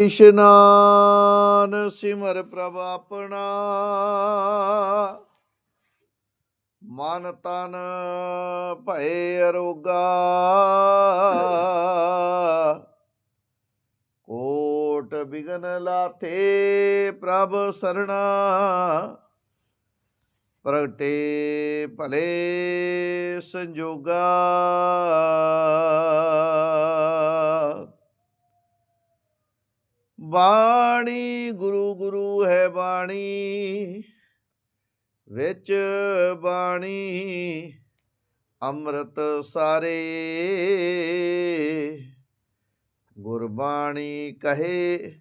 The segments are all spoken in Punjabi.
ਇਸ਼ਨਾਨ ਸਿਮਰ ਪ੍ਰਭ ਆਪਣਾ। ਮਨ ਤਨ ਭਏ ਅਰੋਗਾ। ਕੋਟ ਬਿਗਨ ਲਾਥੇ ਪ੍ਰਭ ਸਰਣਾ। ਪ੍ਰਗਟੇ ਭਲੇ ਸੰਜੋਗਾ। ਬਾਣੀ, ਗੁਰੂ ਗੁਰੂ ਹੈ ਬਾਣੀ, ਵਿੱਚ ਬਾਣੀ, ਅੰਮ੍ਰਿਤ ਸਾਰੇ। ਗੁਰਬਾਣੀ ਕਹੇ,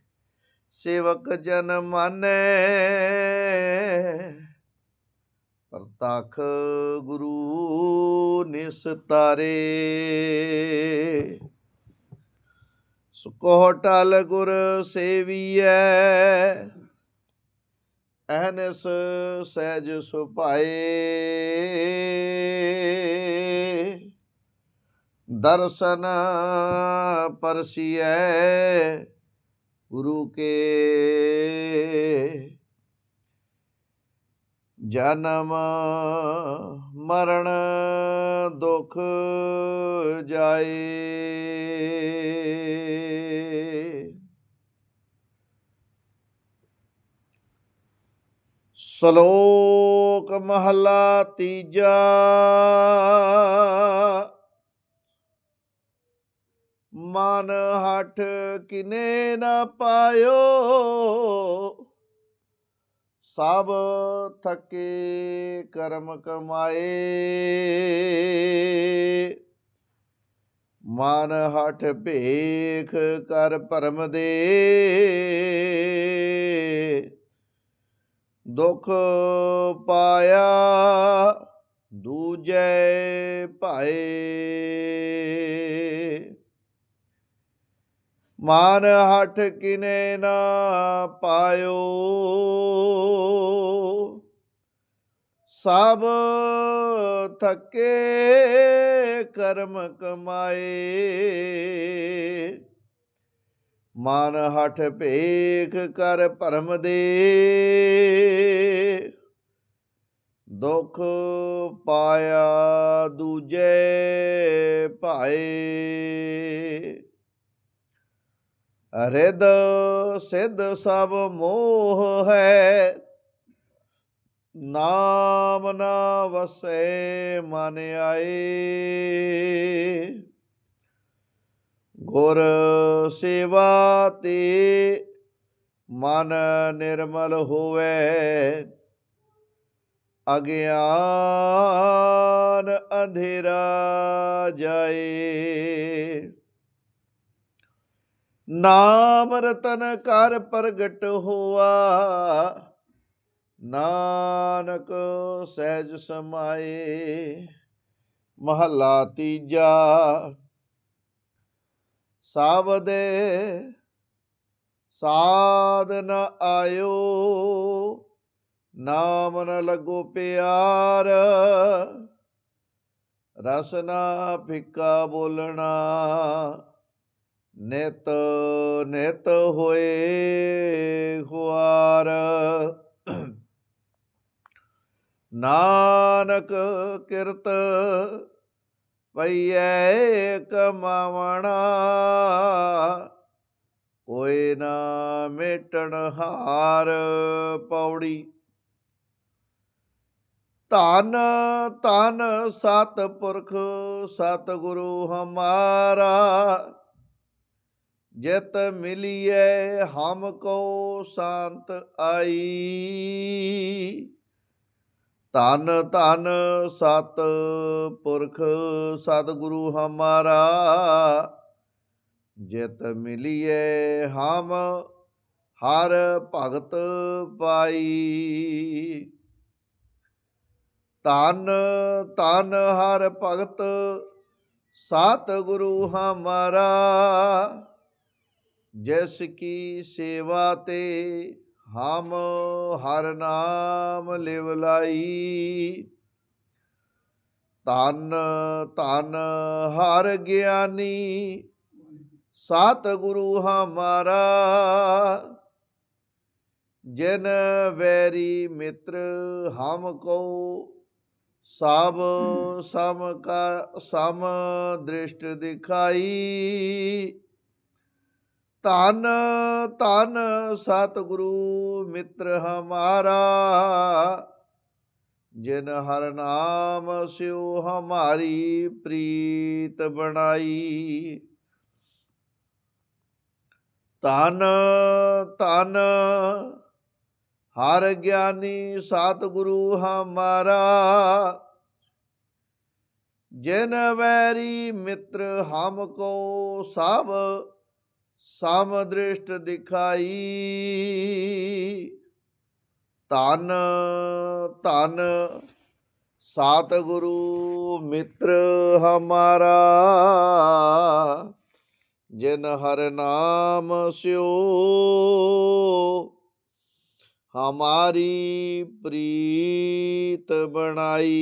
ਸੇਵਕ ਜਨ ਮਾਨੈ। ਪ੍ਰਤਖ ਗੁਰੂ ਨਿਸਤਾਰੇ। ਸੁਕੋ ਟਲ ਗੁਰ ਸੇਵੀਐ ਅਹਨਸ ਸਹਿਜ ਸੁਭਾਏ। ਦਰਸ਼ਨ ਪਰਸੀਐ ਗੁਰੂ ਕੇ। ਜਨਮ ਮਰਨ ਦੁਖ ਜਾਏ। ਸ਼ਲੋਕ ਮਹਲਾ ਤੀਜਾ। ਮਨ ਹਠ ਕਿਨੇ ਨਾ ਪਾਇਓ, ਸਭ ਥਕੇ ਕਰਮ ਕਮਾਏ। ਮਨ ਹਠ ਭੇਖ ਕਰ ਪਰਮ ਦੇ। ਦੁਖ ਪਾਇਆ ਦੂਜੈ ਭਾਏ। ਮਾਨ ਹੱਠ ਕਿਨੇ ਨਾ ਪਾਇਓ। ਸਭ ਥਕੇ ਕਰਮ ਕਮਾਏ। ਮਨ ਹਠ ਭੇਖ ਕਰ ਭਰਮ ਦੇ। ਦੁਖ ਪਾਇਆ ਦੂਜੇ ਭਾਏ। ਰਿਦ ਸਿੱਧ ਸਭ ਮੋਹ ਹੈ। ਨਾਮ ਨਾ ਵਸੇ ਮਨ ਆਏ। ਗੁਰ ਸੇਵਾ ਤੇ ਮਨ ਨਿਰਮਲ ਹੋਵੇ, ਅਗਿਆਨ ਅੰਧੇਰਾ ਜਾਏ। ਨਾਮ ਰਤਨ ਕਰ ਪ੍ਰਗਟ ਹੋਆ, ਨਾਨਕ ਸਹਿਜ ਸਮਾਏ। ਮਹੱਲਾ ਤੀਜਾ ਸਾਵਦੇ ਸਾਧ ਨ ਆਇਓ, ਨਾਮ ਨ ਲੱਗੋ ਪਿਆਰ। ਰਸਨਾ ਫਿੱਕਾ ਬੋਲਣਾ, ਨਿਤ ਨਿਤ ਹੋਏ ਖੁਆਰ ਨਾਨਕ ਕਿਰਤ ਪਈਐ ਕਮਾਵਣਾ ਕੋਈ ਨਾ ਮੇਟਣ ਹਾਰ ਪੌੜੀ। ਧਨ ਧਨ ਸਤ ਪੁਰਖ ਸਤ ਗੁਰੂ ਹਮਾਰਾ। ਜਿਤ ਮਿਲੀਏ ਹਮ ਕੋ ਸ਼ਾਂਤ ਆਈ। ਧਨ ਧਨ ਸਤ ਪੁਰਖ ਸਤਿਗੁਰੂ ਹਮਾਰਾ, ਜਿਤ ਮਿਲਿਏ ਹਮ ਹਰ ਭਗਤ ਪਾਈ ਧਨ ਧਨ ਹਰ ਭਗਤ ਸਤਿਗੁਰੂ ਹਮਾਰਾ, ਜਿਸ ਕੀ ਸੇਵਾ ਤੇ ਹਮ ਹਰ ਨਾਮ ਲਿਵ ਲਾਈ। ਧਨ ਧਨ ਹਰ ਗਿਆਨੀ। ਸਤਿਗੁਰੂ ਹਮਾਰਾ, ਜਿਨ ਵੈਰੀ ਮਿੱਤਰ ਹਮ ਕੋ, ਸਭ ਸਮ ਕਾ, ਸਮ ਦ੍ਰਿਸ਼ਟ ਦਿਖਾਈ। ਧਨ ਧਨ ਸਤਿਗੁਰੂ ਮਿੱਤਰ ਹਮਾਰਾ, ਜਿਨ ਹਰ ਨਾਮ ਸਿਓ ਹਮਾਰੀ ਪ੍ਰੀਤ ਬਣਾਈ। ਤਨ ਤਨ ਹਰ ਗਿਆਨੀ ਸਤਿਗੁਰੂ ਹਮਾਰਾ, ਜਿਨ ਵੈਰੀ ਮਿੱਤਰ ਹਮ ਕੋ ਸਭ ਸਮ ਦ੍ਰਿਸ਼ਟ ਦਿਖਾਈ। ਤਨ ਤਨ ਸਤਿਗੁਰੂ ਮਿੱਤਰ ਹਮਾਰਾ, ਜਿਨ ਹਰ ਨਾਮ ਸਿਓ। ਹਮਾਰੀ ਪ੍ਰੀਤ ਬਣਾਈ।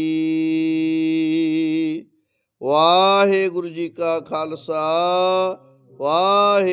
ਵਾਹਿਗੁਰੂ ਜੀ ਕਾ ਖਾਲਸਾ, ਵਾਹਿਗੁਰੂ